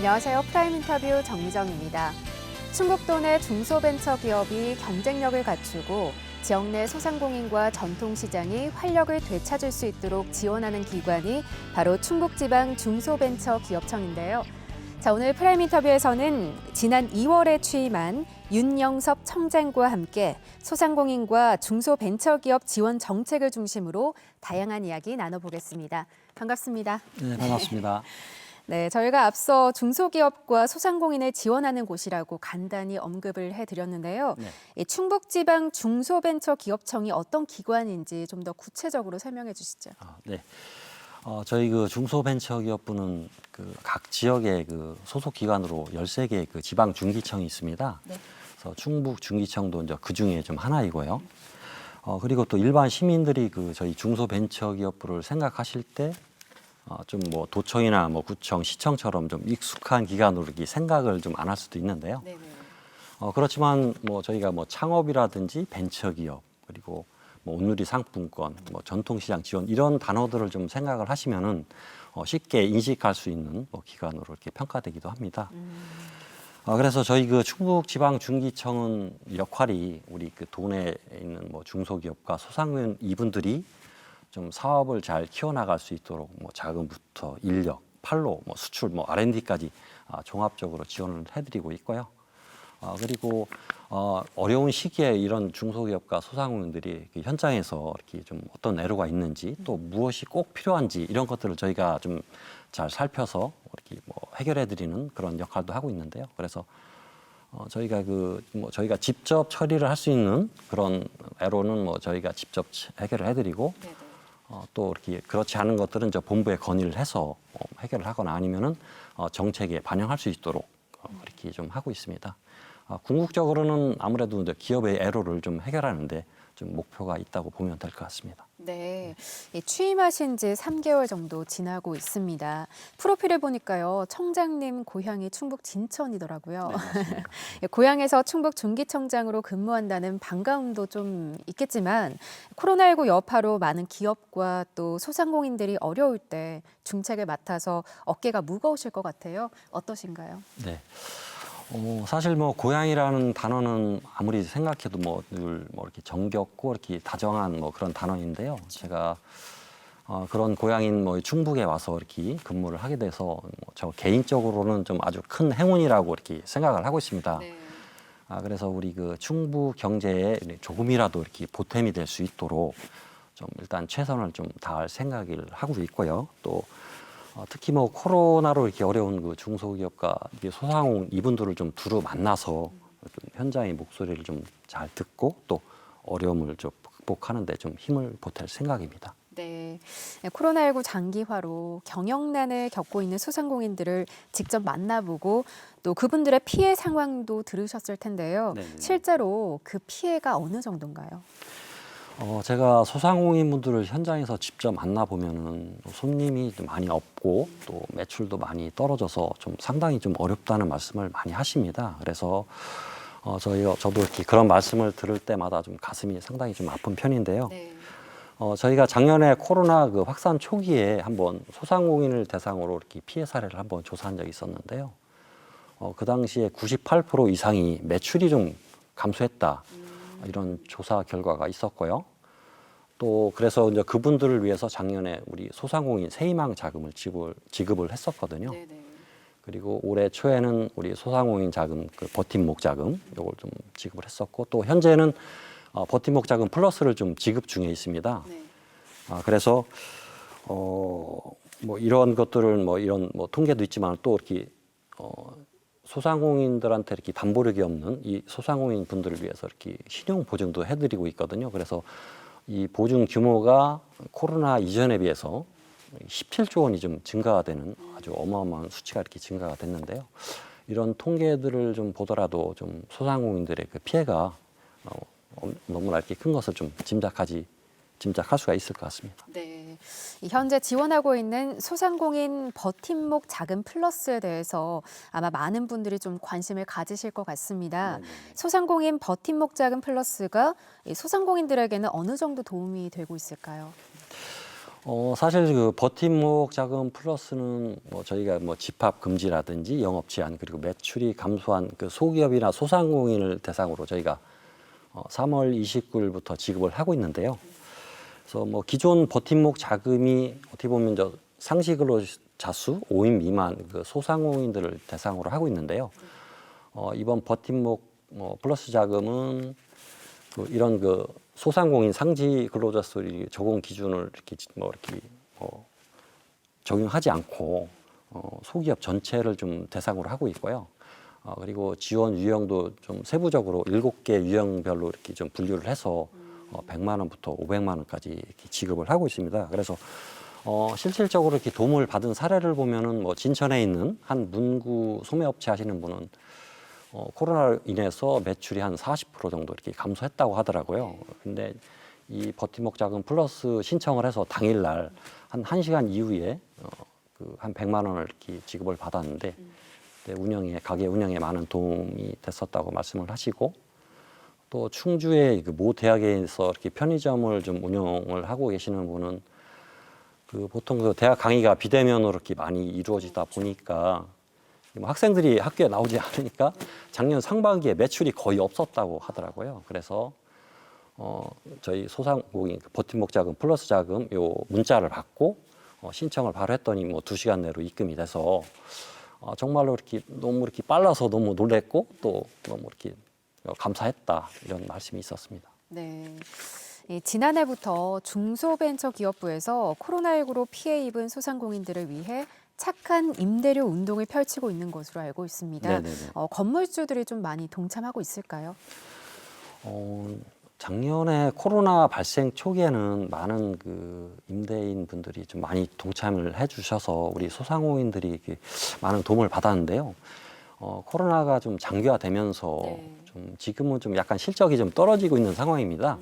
안녕하세요. 프라임 인터뷰 정미정입니다. 충북도 내 중소벤처기업이 경쟁력을 갖추고 지역 내 소상공인과 전통시장이 활력을 되찾을 수 있도록 지원하는 기관이 바로 충북지방 중소벤처기업청인데요. 자, 오늘 프라임 인터뷰에서는 지난 2월에 취임한 윤영섭 청장과 함께 소상공인과 중소벤처기업 지원 정책을 중심으로 다양한 이야기 나눠보겠습니다. 반갑습니다. 네, 반갑습니다. 네, 저희가 앞서 중소기업과 소상공인을 지원하는 곳이라고 간단히 언급을 해드렸는데요. 네. 이 충북지방 중소벤처기업청이 어떤 기관인지 좀 더 구체적으로 설명해 주시죠. 아, 네. 어, 저희 그 중소벤처기업부는 그 각 지역의 그 소속 기관으로 13개의 그 지방 중기청이 있습니다. 네. 그래서 충북 중기청도 이제 그 중에 좀 하나이고요. 어, 그리고 또 일반 시민들이 그 저희 중소벤처기업부를 생각하실 때 어, 좀 뭐 도청이나 뭐 구청, 시청처럼 좀 익숙한 기관으로 이렇게 생각을 좀 안 할 수도 있는데요. 네, 어, 그렇지만 뭐 저희가 뭐 창업이라든지 벤처기업 그리고 뭐 온누리 상품권, 뭐 전통시장 지원 이런 단어들을 좀 생각을 하시면은 어, 쉽게 인식할 수 있는 뭐 기관으로 이렇게 평가되기도 합니다. 어, 그래서 저희 그 충북 지방 중기청은 역할이 우리 그 도내에 있는 뭐 중소기업과 소상공인 이분들이 좀 사업을 잘 키워나갈 수 있도록 뭐 자금부터 인력, 판로, 뭐 수출, 뭐 R&D까지 아, 종합적으로 지원을 해드리고 있고요. 어, 그리고 어, 어려운 시기에 이런 중소기업과 소상공인들이 그 현장에서 이렇게 좀 어떤 애로가 있는지 또 무엇이 꼭 필요한지 이런 것들을 저희가 좀 잘 살펴서 이렇게 뭐 해결해드리는 그런 역할도 하고 있는데요. 그래서 어, 저희가 그 뭐 저희가 직접 처리를 할 수 있는 그런 애로는 뭐 저희가 직접 해결을 해드리고 어, 또 이렇게 그렇지 않은 것들은 저 본부에 건의를 해서 어, 해결을 하거나 아니면은 어, 정책에 반영할 수 있도록 어, 그렇게 좀 하고 있습니다. 어, 궁극적으로는 아무래도 이제 기업의 애로를 좀 해결하는데 좀 목표가 있다고 보면 될 것 같습니다. 네, 이 취임하신 지 3개월 정도 지나고 있습니다. 프로필을 보니까요, 청장님 고향이 충북 진천이더라고요. 예, 고향에서 충북 중기청장으로 근무한다는 반가움도 좀 있겠지만 코로나19 여파로 많은 기업과 또 소상공인들이 어려울 때 중책을 맡아서 어깨가 무거우실 것 같아요. 어떠신가요? 네. 어, 사실 뭐 고향이라는 단어는 아무리 생각해도 뭐 늘 뭐 이렇게 정겹고 이렇게 다정한 뭐 그런 단어인데요. 제가 어, 그런 고향인 뭐 충북에 와서 이렇게 근무를 하게 돼서 뭐저 개인적으로는 좀 아주 큰 행운이라고 이렇게 생각을 하고 있습니다. 아, 그래서 우리 그 충북 경제에 조금이라도 이렇게 보탬이 될 수 있도록 좀 일단 최선을 좀 다할 생각을 하고 있고요. 또 어, 특히 뭐 코로나로 이렇게 어려운 그 중소기업과 이게 소상공 이분들을 좀 두루 만나서 좀 현장의 목소리를 좀 잘 듣고 또 어려움을 좀 극복하는데 좀 힘을 보탤 생각입니다. 네, 코로나19 장기화로 경영난을 겪고 있는 소상공인들을 직접 만나보고 또 그분들의 피해 상황도 들으셨을 텐데요. 네네. 실제로 그 피해가 어느 정도인가요? 어, 제가 소상공인분들을 현장에서 직접 만나보면은 손님이 좀 많이 없고 또 매출도 많이 떨어져서 좀 상당히 좀 어렵다는 말씀을 많이 하십니다. 그래서 어, 저희, 저도 이렇게 그런 말씀을 들을 때마다 좀 가슴이 상당히 좀 아픈 편인데요. 네. 어, 저희가 작년에 코로나 그 확산 초기에 한번 소상공인을 대상으로 이렇게 피해 사례를 한번 조사한 적이 있었는데요. 어, 그 당시에 98% 이상이 매출이 좀 감소했다. 이런 조사 결과가 있었고요. 또 그래서 이제 그분들을 위해서 작년에 우리 소상공인 세희망 자금을 지급을, 지급을 했었거든요. 네, 네. 그리고 올해 초에는 우리 소상공인 자금 그 버팀목 자금 요걸 좀 지급을 했었고 또 현재는 어, 버팀목 자금 플러스를 좀 지급 중에 있습니다. 네. 아, 그래서 어, 뭐 이런 것들은 뭐 이런 뭐 통계도 있지만 또 이렇게 어, 소상공인들한테 이렇게 담보력이 없는 이 소상공인 분들을 위해서 이렇게 신용 보증도 해드리고 있거든요. 그래서 이 보증 규모가 코로나 이전에 비해서 17조 원이 좀 증가가 되는 아주 어마어마한 수치가 이렇게 증가가 됐는데요. 이런 통계들을 좀 보더라도 좀 소상공인들의 그 피해가 어, 너무나 이렇게 큰 것을 좀 짐작하지 짐작할 수가 있을 것 같습니다. 네. 이 현재 지원하고 있는 소상공인 버팀목 자금 플러스에 대해서 아마 많은 분들이 좀 관심을 가지실 것 같습니다. 소상공인 버팀목 자금 플러스가 이 소상공인들에게는 어느 정도 도움이 되고 있을까요? 어, 사실 그 버팀목 자금 플러스는 뭐 저희가 뭐 집합 금지라든지 영업 제한 그리고 매출이 감소한 그 소기업이나 소상공인을 대상으로 저희가 어, 3월 29일부터 지급을 하고 있는데요. 그래서 뭐 기존 버팀목 자금이 어떻게 보면 저 상시근로 자수 5인 미만 그 소상공인들을 대상으로 하고 있는데요. 어, 이번 버팀목 뭐 플러스 자금은 그 이런 그 소상공인 상지 근로자 수리 적용 기준을 이렇게 뭐 이렇게 뭐 적용하지 않고 어, 소기업 전체를 좀 대상으로 하고 있고요. 어, 그리고 지원 유형도 좀 세부적으로 일곱 개 유형별로 이렇게 좀 분류를 해서 어, 100만 원부터 500만 원까지 이렇게 지급을 하고 있습니다. 그래서 어, 실질적으로 이렇게 도움을 받은 사례를 보면은 뭐 진천에 있는 한 문구 소매업체 하시는 분은 어, 코로나로 인해서 매출이 한 40% 정도 이렇게 감소했다고 하더라고요. 근데 이 버팀목 자금 플러스 신청을 해서 당일날 한 1시간 이후에 어, 그한 100만 원을 이렇게 지급을 받았는데 그때 운영에 가게 운영에 많은 도움이 됐었다고 말씀을 하시고 또 충주의 그 모 대학에서 이렇게 편의점을 좀 운영을 하고 계시는 분은 그 보통 그 대학 강의가 비대면으로 이렇게 많이 이루어지다 보니까 뭐 학생들이 학교에 나오지 않으니까 작년 상반기에 매출이 거의 없었다고 하더라고요. 그래서 어 저희 소상공인 그 버팀목 자금 플러스 자금 요 문자를 받고 어 신청을 바로 했더니 뭐 두 시간 내로 입금이 돼서 어 정말로 이렇게 너무 이렇게 빨라서 너무 놀랬고 또 너무 이렇게 감사했다 이런 말씀이 있었습니다. 네. 이 지난해부터 중소벤처기업부에서 코로나19로 피해 입은 소상공인들을 위해 착한 임대료 운동을 펼치고 있는 것으로 알고 있습니다. 어, 건물주들이 좀 많이 동참하고 있을까요? 어, 작년에 코로나 발생 초기에는 많은 그 임대인 분들이 좀 많이 동참을 해주셔서 우리 소상공인들이 많은 도움을 받았는데요. 어, 코로나가 좀 장기화되면서 네. 좀 지금은 좀 약간 실적이 좀 떨어지고 있는 상황입니다.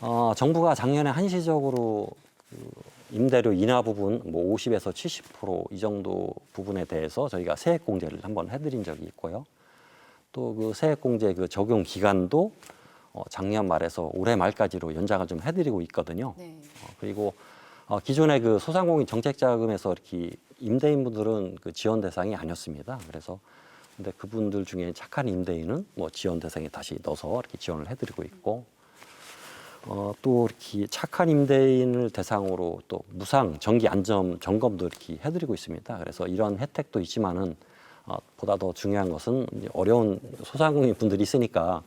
어, 정부가 작년에 한시적으로 그 임대료 인하 부분 뭐 50에서 70%이 정도 부분에 대해서 저희가 세액 공제를 한번 해드린 적이 있고요. 또 그 세액 공제 그 적용 기간도 어, 작년 말에서 올해 말까지로 연장을 좀 해드리고 있거든요. 네. 어, 그리고 어, 기존의 그 소상공인 정책자금에서 이렇게 임대인분들은 그 지원 대상이 아니었습니다. 그래서 근데 그분들 중에 착한 임대인은 뭐 지원 대상에 다시 넣어서 이렇게 지원을 해드리고 있고 어, 또 이렇게 착한 임대인을 대상으로 또 무상 정기 안전 점검도 이렇게 해드리고 있습니다. 그래서 이런 혜택도 있지만은 어, 보다 더 중요한 것은 어려운 소상공인 분들이 있으니까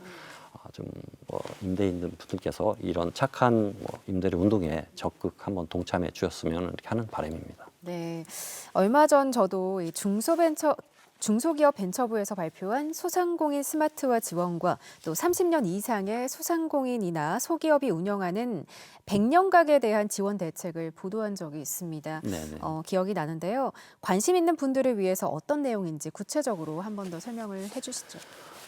어, 좀뭐 임대인 분들께서 이런 착한 뭐 임대료 운동에 적극 한번 동참해 주셨으면 이렇게 하는 바람입니다. 네. 얼마 전 저도 이 중소벤처 중소기업 벤처부에서 발표한 소상공인 스마트화 지원과 또 30년 이상의 소상공인이나 소기업이 운영하는 100년 가게에 대한 지원 대책을 보도한 적이 있습니다. 네네. 어, 기억이 나는데요. 관심 있는 분들을 위해서 어떤 내용인지 구체적으로 한 번 더 설명을 해주시죠.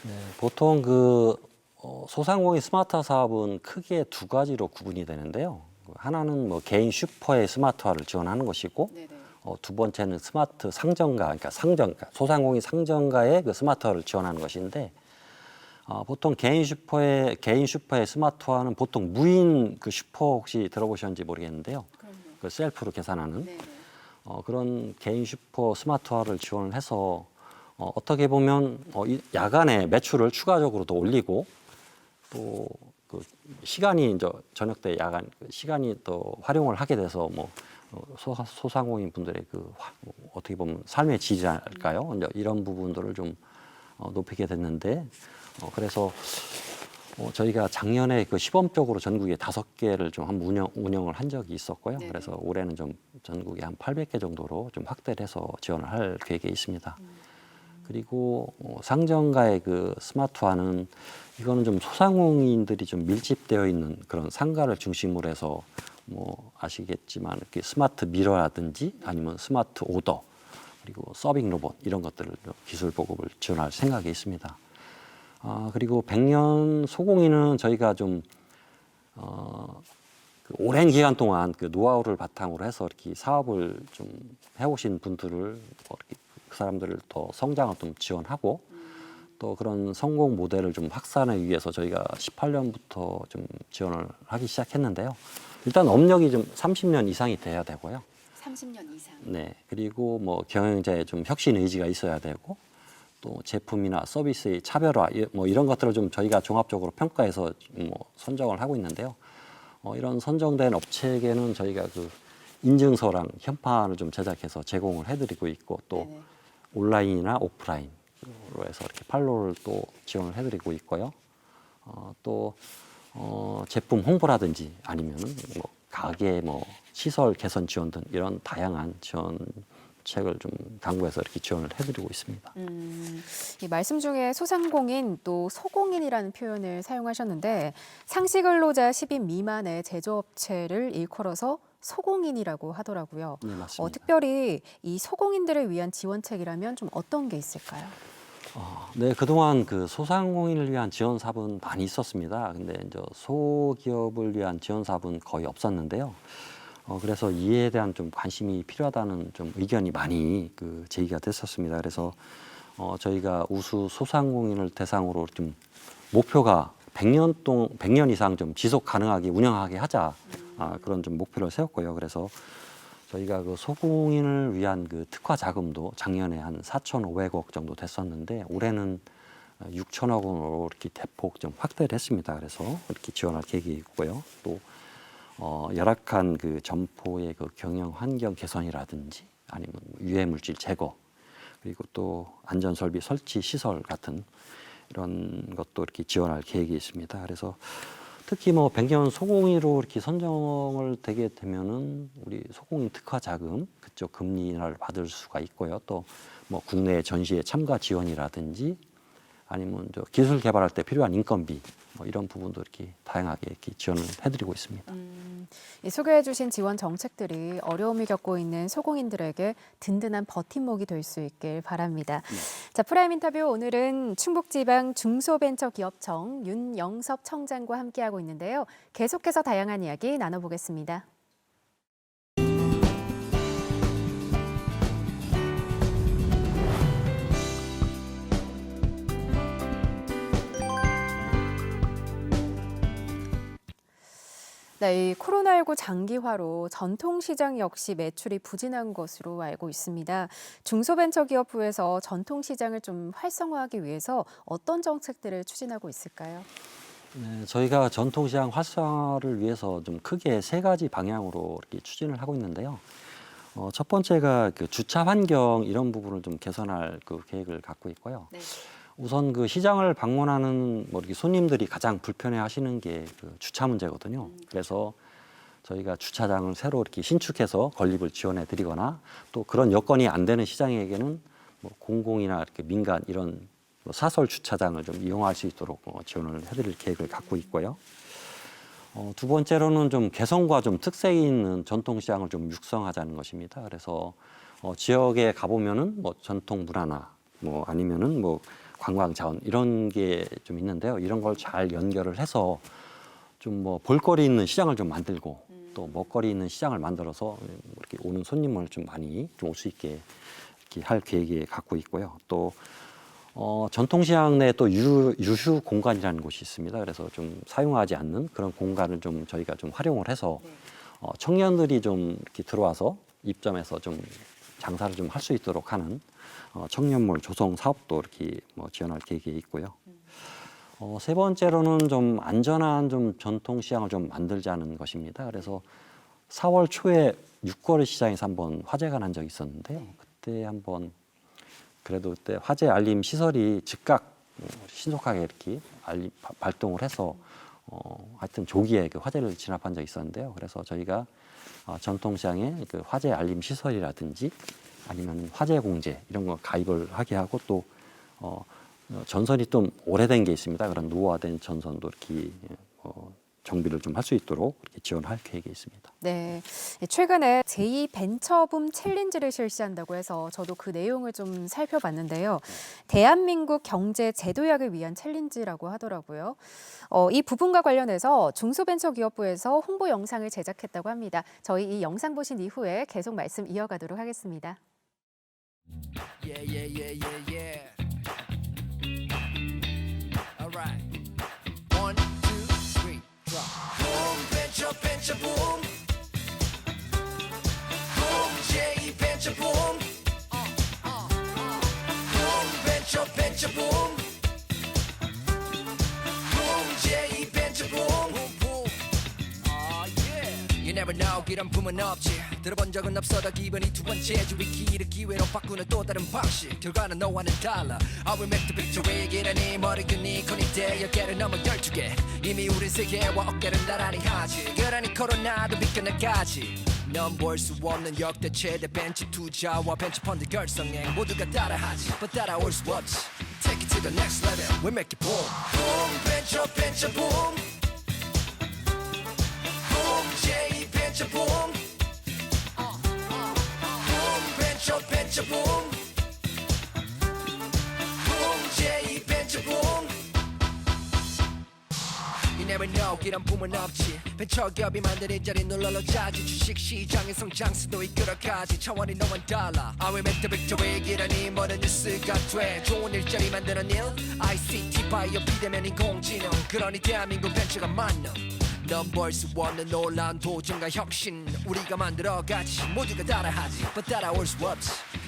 네, 보통 그 어, 소상공인 스마트화 사업은 크게 두 가지로 구분이 되는데요. 하나는 뭐 개인 슈퍼의 스마트화를 지원하는 것이고 네네. 어, 두 번째는 스마트 상점가, 그러니까 상점, 그러니까 소상공인 상점가의 그 스마트화를 지원하는 것인데 어, 보통 개인 슈퍼의 개인 슈퍼의 스마트화는 보통 무인 그 슈퍼 혹시 들어보셨는지 모르겠는데요. 그럼요. 그 셀프로 계산하는 네네. 어, 그런 개인 슈퍼 스마트화를 지원을 해서 어, 어떻게 보면 어, 이 야간에 매출을 추가적으로 더 올리고 또 그 시간이 이제 저녁 때 야간 그 시간이 더 활용을 하게 돼서 뭐 어, 소, 소상공인 분들의 그 화- 뭐 어떻게 보면 삶의 질이랄까요? 이제 이런 부분들을 좀 어, 높이게 됐는데 어, 그래서 어, 저희가 작년에 그 시범적으로 전국에 다섯 개를 좀 한번 운영, 운영을 한 적이 있었고요. 네네. 그래서 올해는 좀 전국에 한 800개 정도로 좀 확대를 해서 지원을 할 계획에 있습니다. 그리고 어, 상점가의 그 스마트화는 이거는 좀 소상공인들이 좀 밀집되어 있는 그런 상가를 중심으로 해서 뭐 아시겠지만 이렇게 스마트 미러라든지 아니면 스마트 오더 그리고 서빙 로봇 이런 것들을 좀 기술 보급을 지원할 생각이 있습니다. 아 그리고 백년 소공인은 저희가 좀 어, 그 오랜 기간 동안 그 노하우를 바탕으로 해서 이렇게 사업을 좀 해오신 분들을 뭐 이렇게 그 사람들을 더 성장을 좀 지원하고 또 그런 성공 모델을 좀 확산하기 위해서 저희가 18년부터 좀 지원을 하기 시작했는데요. 일단 업력이 좀 30년 이상이 돼야 되고요. 30년 이상. 네. 그리고 뭐 경영자의 좀 혁신 의지가 있어야 되고 또 제품이나 서비스의 차별화 이- 뭐 이런 것들을 좀 저희가 종합적으로 평가해서 뭐 선정을 하고 있는데요. 어, 이런 선정된 업체에게는 저희가 그 인증서랑 현판을 좀 제작해서 제공을 해드리고 있고 또 네네. 온라인이나 오프라인으로 해서 이렇게 판로를 또 지원을 해드리고 있고요. 어, 또 어, 제품 홍보라든지 아니면은 뭐 가게 뭐 시설 개선 지원 등 이런 다양한 지원 책을 좀 당부해서 이렇게 지원을 해드리고 있습니다. 음, 이 말씀 중에 소상공인 또 소공인이라는 표현을 사용하셨는데 상시 근로자 10인 미만의 제조업체를 일컬어서 소공인이라고 하더라고요. 네 맞습니다. 어, 특별히 이 소공인들을 위한 지원책이라면 좀 어떤 게 있을까요? 어, 네, 그동안 그 소상공인을 위한 지원 사업은 많이 있었습니다. 근데 이제 소기업을 위한 지원 사업은 거의 없었는데요. 어, 그래서 이에 대한 좀 관심이 필요하다는 좀 의견이 많이 그 제기가 됐었습니다. 그래서 어, 저희가 우수 소상공인을 대상으로 좀 목표가 100년 동 100년 이상 좀 지속 가능하게 운영하게 하자 아, 그런 좀 목표를 세웠고요. 그래서 저희가 그 소공인을 위한 그 특화 자금도 작년에 한 4,500억 정도 됐었는데 올해는 6천억 원으로 이렇게 대폭 좀 확대를 했습니다. 그래서 이렇게 지원할 계획이 있고요. 또 어, 열악한 그 점포의 그 경영 환경 개선이라든지 아니면 유해 물질 제거 그리고 또 안전 설비 설치 시설 같은 이런 것도 이렇게 지원할 계획이 있습니다. 그래서 특히 뭐 백년 소공인으로 이렇게 선정을 되게 되면은 우리 소공인 특화 자금 그쪽 금리 인하를 받을 수가 있고요. 또 뭐 국내 전시회 참가 지원이라든지 아니면 저 기술 개발할 때 필요한 인건비 뭐 이런 부분도 이렇게 다양하게 이렇게 지원을 해드리고 있습니다. 음, 이 소개해주신 지원 정책들이 어려움을 겪고 있는 소공인들에게 든든한 버팀목이 될 수 있길 바랍니다. 자, 프라임 인터뷰 오늘은 충북지방 중소벤처기업청 윤영섭 청장과 함께하고 있는데요. 계속해서 다양한 이야기 나눠보겠습니다. 네, 이 코로나19 장기화로 전통시장 역시 매출이 부진한 것으로 알고 있습니다. 중소벤처기업부에서 전통시장을 좀 활성화하기 위해서 어떤 정책들을 추진하고 있을까요? 네, 저희가 전통시장 활성화를 위해서 좀 크게 세 가지 방향으로 이렇게 추진을 하고 있는데요. 어, 첫 번째가 그 주차 환경 이런 부분을 좀 개선할 그 계획을 갖고 있고요. 네. 우선 그 시장을 방문하는 뭐 이렇게 손님들이 가장 불편해하시는 게 그 주차 문제거든요. 그래서 저희가 주차장을 새로 이렇게 신축해서 건립을 지원해 드리거나 또 그런 여건이 안 되는 시장에게는 뭐 공공이나 이렇게 민간 이런 뭐 사설 주차장을 좀 이용할 수 있도록 어, 지원을 해드릴 계획을 갖고 있고요. 어, 두 번째로는 좀 개성과 좀 특색이 있는 전통 시장을 좀 육성하자는 것입니다. 그래서 어, 지역에 가보면은 뭐 전통 문화나 뭐 아니면은 뭐 관광 자원 이런 게 좀 있는데요. 이런 걸 잘 연결을 해서 좀 뭐 볼거리 있는 시장을 좀 만들고 또 먹거리 있는 시장을 만들어서 이렇게 오는 손님을 좀 많이 좀올수 있게 이렇게 할 계획이 갖고 있고요. 또 어, 전통시장 내에 또 유, 유휴 공간이라는 곳이 있습니다. 그래서 좀 사용하지 않는 그런 공간을 좀 저희가 좀 활용을 해서 네. 어, 청년들이 좀 이렇게 들어와서 입점해서 좀 장사를 좀 할 수 있도록 하는 어, 청년몰 조성 사업도 이렇게 뭐 지원할 계획이 있고요. 어, 세 번째로는 좀 안전한 좀 전통 시장을 좀 만들자는 것입니다. 그래서 4월 초에 육거리 시장에서 한번 화재가 난 적이 있었는데요. 그때 한번 그래도 그때 화재 알림 시설이 즉각 어, 신속하게 이렇게 알림 바- 발동을 해서 어, 하여튼 조기에 그 화재를 진압한 적이 있었는데요. 그래서 저희가 어, 전통시장에 그 화재 알림 시설이라든지 아니면 화재 공제 이런 거 가입을 하게 하고 또 어, 어, 전선이 좀 오래된 게 있습니다. 그런 노후화된 전선도 이렇게 어, 정비를 좀 할 수 있도록 이렇게 지원할 계획이 있습니다. 네, 최근에 제2 벤처붐 챌린지를 실시한다고 해서 저도 그 내용을 좀 살펴봤는데요. 대한민국 경제 제도약을 위한 챌린지라고 하더라고요. 어, 이 부분과 관련해서 중소벤처기업부에서 홍보 영상을 제작했다고 합니다. 저희 이 영상 보신 이후에 계속 말씀 이어가도록 하겠습니다. Yeah, yeah, yeah, yeah, yeah. Alright. One, two, three, drop. Boom, bench up, bench up, boom. Never know 이런 붐은 없지. 들어본 적은 없어도 기분이 두 번째 주위 길을 기회로 바꾸는 또 다른 방식. 결과는 너와는 달라. I will make the victory 길은 이 머리근 이 컨이대 열개를 넘어 열두 개. 이미 우린 세계와 어깨를 나란히 하지. 그러니 코로나도 비껴나가지. 넌볼수 없는 역대 최대 벤치 투자와 벤치 펀드 결성행 모두가 따라하지. But 따라올 수 없지. Take it to the next level. We make it boom. Boom 벤처 벤처 Boom 이런 붐은 없지. 벤처기업이 만든 일자리 눌러로 짜지 주식시장의 성장수도 이끌어가지. 차원이 너와 달라. I will make the victory 기라니 뭐는 뉴스가 돼. 좋은 일자리 만드는 일 ICT 바이오 비대면 인공지능. 그러니 대한민국 벤처가 맞는 넌볼 수 없는 놀라운 도전과 혁신. 우리가 만들어가지. 모두가 따라하지 but 따라올 수 없지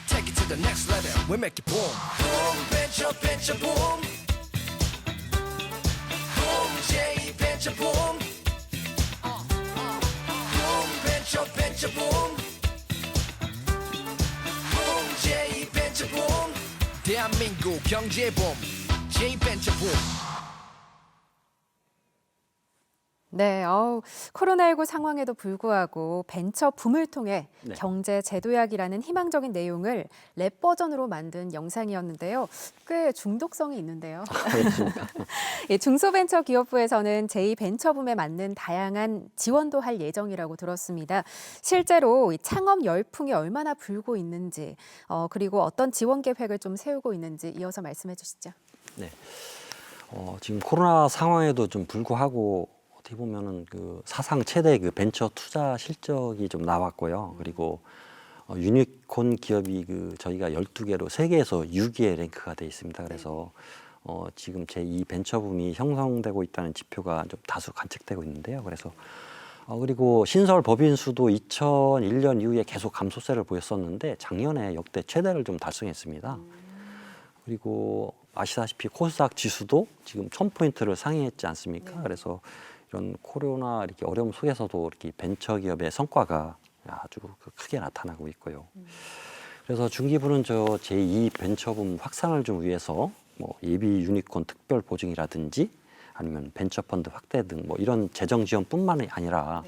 the next level We make it boom Boom 벤처 벤처 boom Boom J 벤처 boom Boom 벤처 벤처 boom Boom J 벤처 boom 대한민국 경제붐 J 벤처 boom 네, 어우, 코로나19 상황에도 불구하고 벤처 붐을 통해 네. 경제 제도약이라는 희망적인 내용을 랩 버전으로 만든 영상이었는데요. 꽤 중독성이 있는데요. 예, 중소벤처기업부에서는 제2벤처붐에 맞는 다양한 지원도 할 예정이라고 들었습니다. 실제로 이 창업 열풍이 얼마나 불고 있는지, 어, 그리고 어떤 지원 계획을 좀 세우고 있는지 이어서 말씀해 주시죠. 네. 어, 지금 코로나 상황에도 좀 불구하고 어떻게 보면은 그 사상 최대 그 벤처 투자 실적이 좀 나왔고요. 그리고 어, 유니콘 기업이 그 저희가 12개로 세계에서 6위에 랭크가 돼 있습니다. 그래서 어, 지금 제2 벤처붐이 형성되고 있다는 지표가 좀 다수 관측되고 있는데요. 그래서 어, 그리고 신설 법인 수도 2001년 이후에 계속 감소세를 보였었는데 작년에 역대 최대를 좀 달성했습니다. 그리고 아시다시피 코스닥 지수도 지금 1000포인트를 상회했지 않습니까? 그래서 이런 코로나 이렇게 어려움 속에서도 이렇게 벤처 기업의 성과가 아주 그 크게 나타나고 있고요. 그래서 중기부는 저 제2 벤처붐 확산을 좀 위해서 뭐 예비 유니콘 특별 보증이라든지 아니면 벤처 펀드 확대 등 뭐 이런 재정 지원뿐만이 아니라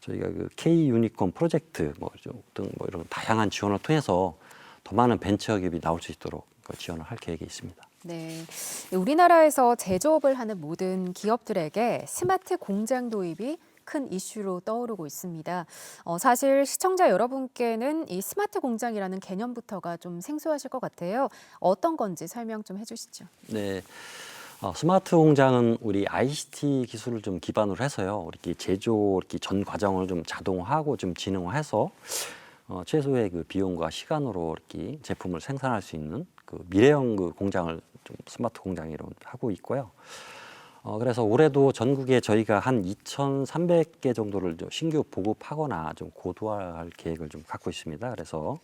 저희가 그 K 유니콘 프로젝트 뭐등뭐 이런 다양한 지원을 통해서 더 많은 벤처 기업이 나올 수 있도록 그 지원을 할 계획이 있습니다. 네. 우리나라에서 제조업을 하는 모든 기업들에게 스마트 공장 도입이 큰 이슈로 떠오르고 있습니다. 어, 사실 시청자 여러분께는 이 스마트 공장이라는 개념부터가 좀 생소하실 것 같아요. 어떤 건지 설명 좀 해주시죠. 네. 어, 스마트 공장은 우리 ICT 기술을 좀 기반으로 해서요. 이렇게 제조 이렇게 전 과정을 좀 자동화하고 좀 지능화해서 어, 최소의 그 비용과 시간으로 이렇게 제품을 생산할 수 있는 그 미래형 그 공장을 좀 스마트 공장으로 하고 있고요. 어, 그래서 올해도 전국에 저희가 한 2,300개 정도를 좀 신규 보급하거나 좀 고도화할 계획을 좀 갖고 있습니다. 그래서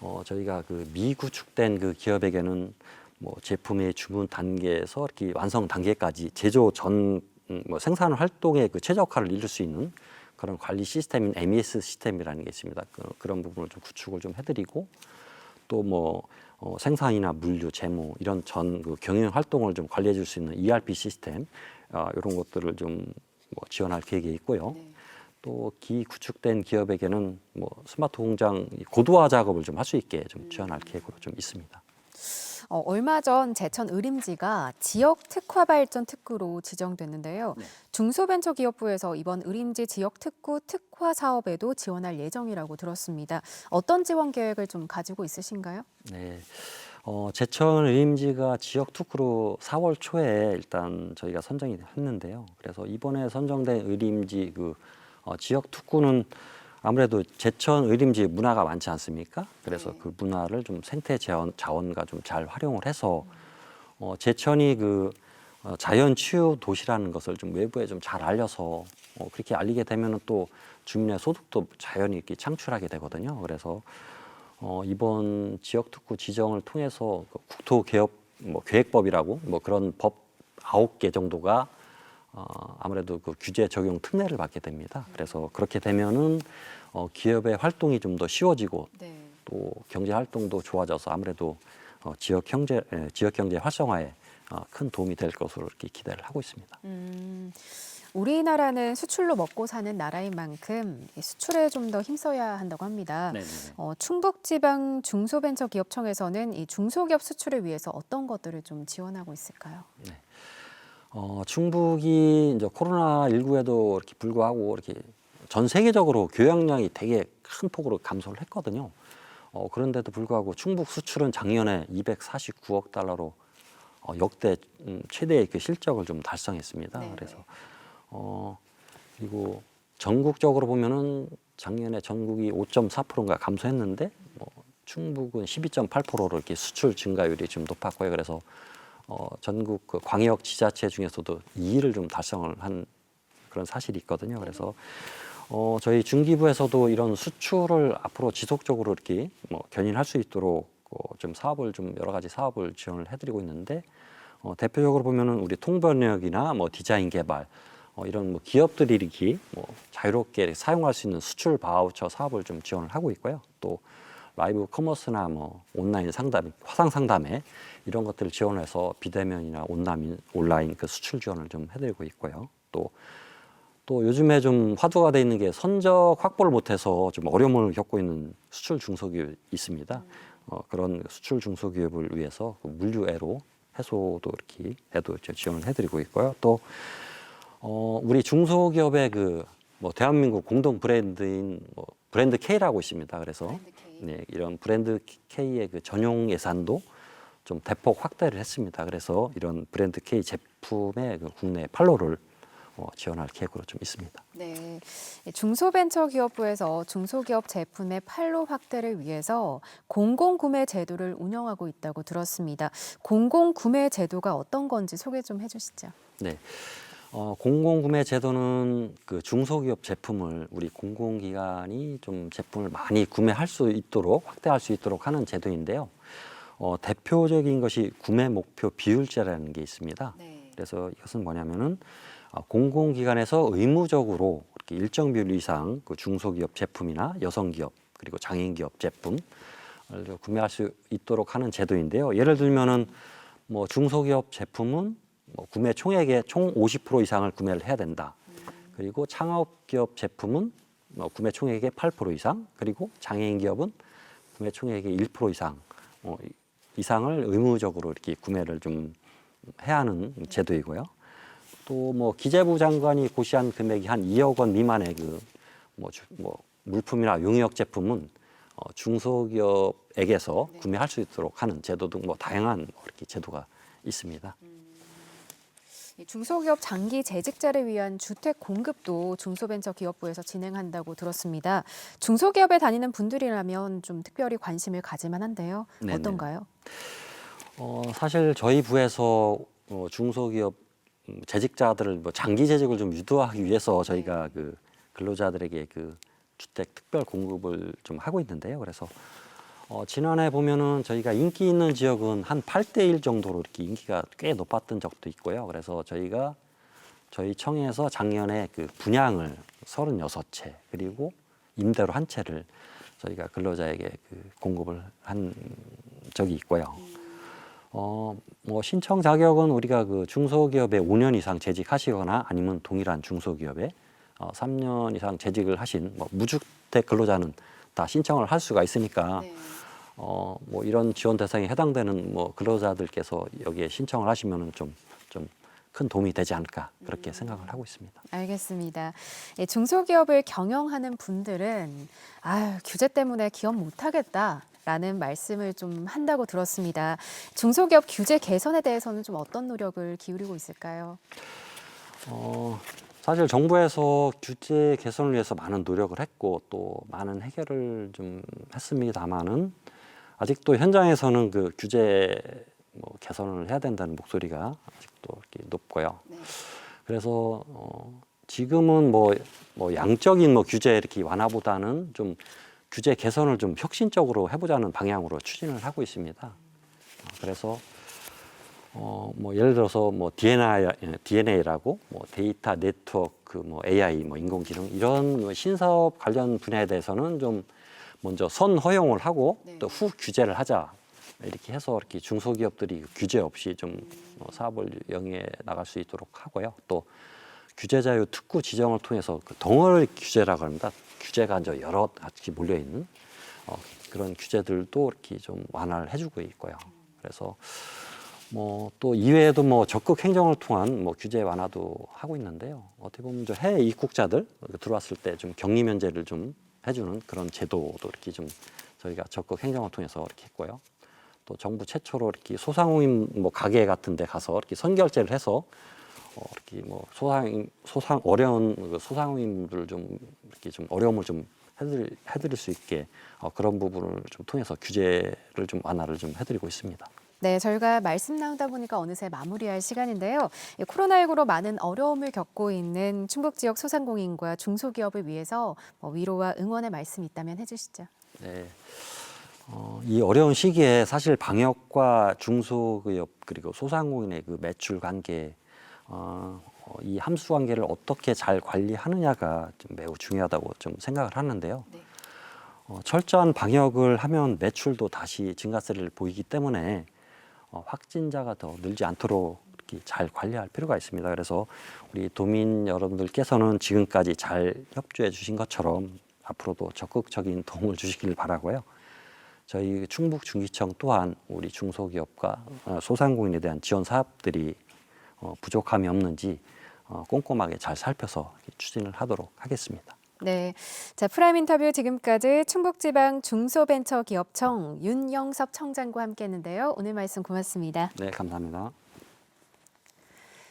어, 저희가 그 미구축된 그 기업에게는 뭐 제품의 주문 단계에서 이렇게 완성 단계까지 제조 전 음, 뭐 생산 활동의 그 최적화를 이룰 수 있는 그런 관리 시스템인 MES 시스템이라는 게 있습니다. 그, 그런 부분을 좀 구축을 좀 해드리고 또뭐 어, 생산이나 물류, 재무 이런 전 그 경영 활동을 좀 관리해 줄 수 있는 ERP 시스템 어, 이런 것들을 좀 뭐 지원할 계획이 있고요. 네. 또 기구축된 기업에게는 뭐 스마트 공장 고도화 작업을 좀 할 수 있게 좀 지원할 계획으로 좀 있습니다. 어, 얼마 전 제천 의림지가 지역 특화 발전 특구로 지정됐는데요. 중소벤처기업부에서 이번 의림지 지역 특구 특화 사업에도 지원할 예정이라고 들었습니다. 어떤 지원 계획을 좀 가지고 있으신가요? 네. 어, 제천 의림지가 지역 특구로 4월 초에 일단 저희가 선정이 했는데요. 그래서 이번에 선정된 의림지 그 어, 지역 특구는 아무래도 제천 의림지 문화가 많지 않습니까? 그래서 그 문화를 좀 생태 자원, 자원과 좀 잘 활용을 해서 어, 제천이 그 어, 자연 치유 도시라는 것을 좀 외부에 좀 잘 알려서 어, 그렇게 알리게 되면은 또 주민의 소득도 자연히 이렇게 창출하게 되거든요. 그래서 어, 이번 지역 특구 지정을 통해서 그 국토 개업 뭐 계획법이라고 뭐 그런 법 아홉 개 정도가 어, 아무래도 그 규제 적용 특례를 받게 됩니다. 그래서 그렇게 되면은 어, 기업의 활동이 좀 더 쉬워지고 네. 또 경제 활동도 좋아져서 아무래도 어, 지역 경제 에, 지역 경제 활성화에 어, 큰 도움이 될 것으로 이렇게 기대를 하고 있습니다. 음, 우리나라는 수출로 먹고 사는 나라인 만큼 이 수출에 좀 더 힘써야 한다고 합니다. 네네네. 어, 충북지방 중소벤처기업청에서는 이 중소기업 수출을 위해서 어떤 것들을 좀 지원하고 있을까요? 어, 충북이 이제 코로나 19에도 이렇게 불구하고 이렇게 전 세계적으로 교역량이 되게 큰 폭으로 감소를 했거든요. 어, 그런데도 불구하고 충북 수출은 작년에 249억 달러로 어, 역대 음, 최대의 그 실적을 좀 달성했습니다. 네네. 그래서 어, 그리고 전국적으로 보면은 작년에 전국이 5.4%인가 감소했는데 뭐 충북은 12.8%로 이렇게 수출 증가율이 좀 높았고요. 그래서 어, 전국 그 광역 지자체 중에서도 2위를 좀 달성을 한 그런 사실이 있거든요. 그래서 어, 저희 중기부에서도 이런 수출을 앞으로 지속적으로 이렇게 뭐 견인할 수 있도록 어, 좀 사업을 좀 여러 가지 사업을 지원을 해드리고 있는데 어, 대표적으로 보면은 우리 통번역이나 뭐 디자인 개발 어, 이런 뭐 기업들이 이렇게 뭐 자유롭게 사용할 수 있는 수출 바우처 사업을 좀 지원을 하고 있고요. 또 라이브 커머스나 뭐 온라인 상담, 화상 상담에 이런 것들을 지원해서 비대면이나 온라인 온라인 그 수출 지원을 좀 해드리고 있고요. 또 또 요즘에 좀 화두가 돼 있는 게 선적 확보를 못해서 좀 어려움을 겪고 있는 수출 중소기업이 있습니다. 어, 그런 수출 중소기업을 위해서 그 물류애로 해소도 이렇게 해도 지원을 해드리고 있고요. 또 어, 우리 중소기업의 그 뭐 대한민국 공동 브랜드인 뭐 브랜드 K라고 있습니다. 그래서 네, 이런 브랜드 K의 그 전용 예산도 좀 대폭 확대를 했습니다. 그래서 이런 브랜드 K 제품의 그 국내 판로를 어, 지원할 계획으로 좀 있습니다. 네. 중소벤처기업부에서 중소기업 제품의 판로 확대를 위해서 공공구매 제도를 운영하고 있다고 들었습니다. 공공구매 제도가 어떤 건지 소개 좀 해주시죠. 네. 어, 공공구매 제도는 그 중소기업 제품을 우리 공공기관이 좀 제품을 많이 구매할 수 있도록 확대할 수 있도록 하는 제도인데요. 어, 대표적인 것이 구매 목표 비율제라는 게 있습니다. 네. 그래서 이것은 뭐냐면은 어, 공공기관에서 의무적으로 이렇게 일정 비율 이상 그 중소기업 제품이나 여성기업 그리고 장애인기업 제품을 구매할 수 있도록 하는 제도인데요. 예를 들면은 뭐 중소기업 제품은 뭐 구매 총액의 총 50% 이상을 구매를 해야 된다. 그리고 창업기업 제품은 뭐 구매 총액의 8% 이상, 그리고 장애인 기업은 구매 총액의 1% 이상 어, 이- 이상을 의무적으로 이렇게 구매를 좀 해야 하는 제도이고요. 또 뭐 기재부 장관이 고시한 금액이 한 2억 원 미만의 그뭐 뭐 물품이나 용역 제품은 어, 중소기업에게서 구매할 수 있도록 하는 제도 등 뭐 다양한 이렇게 제도가 있습니다. 이 중소기업 장기 재직자를 위한 주택 공급도 중소벤처기업부에서 진행한다고 들었습니다. 중소기업에 다니는 분들이라면 좀 특별히 관심을 가질만 한데요. 네네. 어떤가요? 어, 사실 저희 부에서 어, 중소기업 음, 재직자들을 뭐 장기 재직을 좀 유도하기 위해서 저희가 그 근로자들에게 그 주택 특별 공급을 좀 하고 있는데요. 그래서 어, 지난해 보면은 저희가 인기 있는 지역은 한 8대 1 정도로 이렇게 인기가 꽤 높았던 적도 있고요. 그래서 저희가 저희 청에서 작년에 그 분양을 36채 그리고 임대로 한 채를 저희가 근로자에게 그 공급을 한 적이 있고요. 어, 뭐 신청 자격은 우리가 그 중소기업에 5년 이상 재직하시거나 아니면 동일한 중소기업에 어, 3년 이상 재직을 하신 뭐 무주택 근로자는 다 신청을 할 수가 있으니까 어, 뭐 이런 지원 대상에 해당되는 뭐 근로자들께서 여기에 신청을 하시면은 좀 좀 큰 도움이 되지 않을까 그렇게 생각을 하고 있습니다. 알겠습니다. 예, 중소기업을 경영하는 분들은 아유, 규제 때문에 기업 못하겠다. 라는 말씀을 좀 한다고 들었습니다. 중소기업 규제 개선에 대해서는 좀 어떤 노력을 기울이고 있을까요? 어, 사실 정부에서 규제 개선을 위해서 많은 노력을 했고 또 많은 해결을 좀 했습니다만은 아직도 현장에서는 그 규제 뭐 개선을 해야 된다는 목소리가 아직도 이렇게 높고요. 그래서 어, 지금은 뭐, 뭐 양적인 뭐 규제 이렇게 완화보다는 좀 규제 개선을 좀 혁신적으로 해보자는 방향으로 추진을 하고 있습니다. 어, 그래서 어, 뭐 예를 들어서 뭐 DNA, DNA라고 뭐 데이터 네트워크, 뭐 AI, 뭐 인공지능 이런 뭐 신사업 관련 분야에 대해서는 좀 먼저 선 허용을 하고 또후 규제를 하자 이렇게 해서 이렇게 중소기업들이 규제 없이 좀 어, 사업을 영위해 나갈 수 있도록 하고요. 또 규제 자유 특구 지정을 통해서 그 덩어리 규제라고 합니다. 규제가 이제 여러 가지 몰려 있는 어, 그런 규제들도 이렇게 좀 완화를 해주고 있고요. 그래서 뭐 또 이외에도 뭐 적극 행정을 통한 뭐 규제 완화도 하고 있는데요. 어떻게 보면 저 해외 입국자들 들어왔을 때 좀 격리 면제를 좀 해주는 그런 제도도 이렇게 좀 저희가 적극 행정을 통해서 이렇게 했고요. 또 정부 최초로 이렇게 소상공인 뭐 가게 같은 데 가서 이렇게 선결제를 해서 어, 이렇게 뭐 소상 소상 어려운 그 소상공인들 좀 이렇게 좀 어려움을 좀 해드릴, 해드릴 수 있게 어, 그런 부분을 좀 통해서 규제를 좀 완화를 좀 해드리고 있습니다. 네, 저희가 말씀 나누다 보니까 어느새 마무리할 시간인데요. 이 코로나19로 많은 어려움을 겪고 있는 충북 지역 소상공인과 중소기업을 위해서 뭐 위로와 응원의 말씀 있다면 해주시죠. 네. 어, 이 어려운 시기에 사실 방역과 중소기업 그리고 소상공인의 그 매출 관계, 어, 어, 이 함수 관계를 어떻게 잘 관리하느냐가 좀 매우 중요하다고 좀 생각을 하는데요. 어, 철저한 방역을 하면 매출도 다시 증가세를 보이기 때문에 어, 확진자가 더 늘지 않도록 잘 관리할 필요가 있습니다. 그래서 우리 도민 여러분들께서는 지금까지 잘 협조해 주신 것처럼 앞으로도 적극적인 도움을 주시길 바라고요. 저희 충북 중기청 또한 우리 중소기업과 어, 소상공인에 대한 지원 사업들이 어, 부족함이 없는지 어, 꼼꼼하게 잘 살펴서 추진을 하도록 하겠습니다. 네, 자 프라임 인터뷰 지금까지 충북지방 중소벤처기업청 윤영섭 청장과 함께 했는데요. 오늘 말씀 고맙습니다. 네, 감사합니다.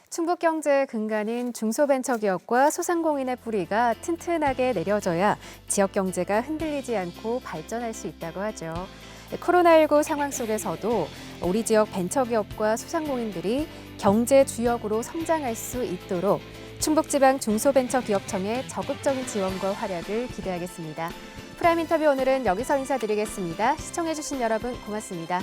충북 경제의 근간인 중소벤처기업과 소상공인의 뿌리가 튼튼하게 내려져야 지역 경제가 흔들리지 않고 발전할 수 있다고 하죠. 코로나19 상황 속에서도 우리 지역 벤처기업과 소상공인들이 경제 주역으로 성장할 수 있도록 충북지방 중소벤처기업청의 적극적인 지원과 활약을 기대하겠습니다. 프라임 인터뷰 오늘은 여기서 인사드리겠습니다. 시청해주신 여러분 고맙습니다.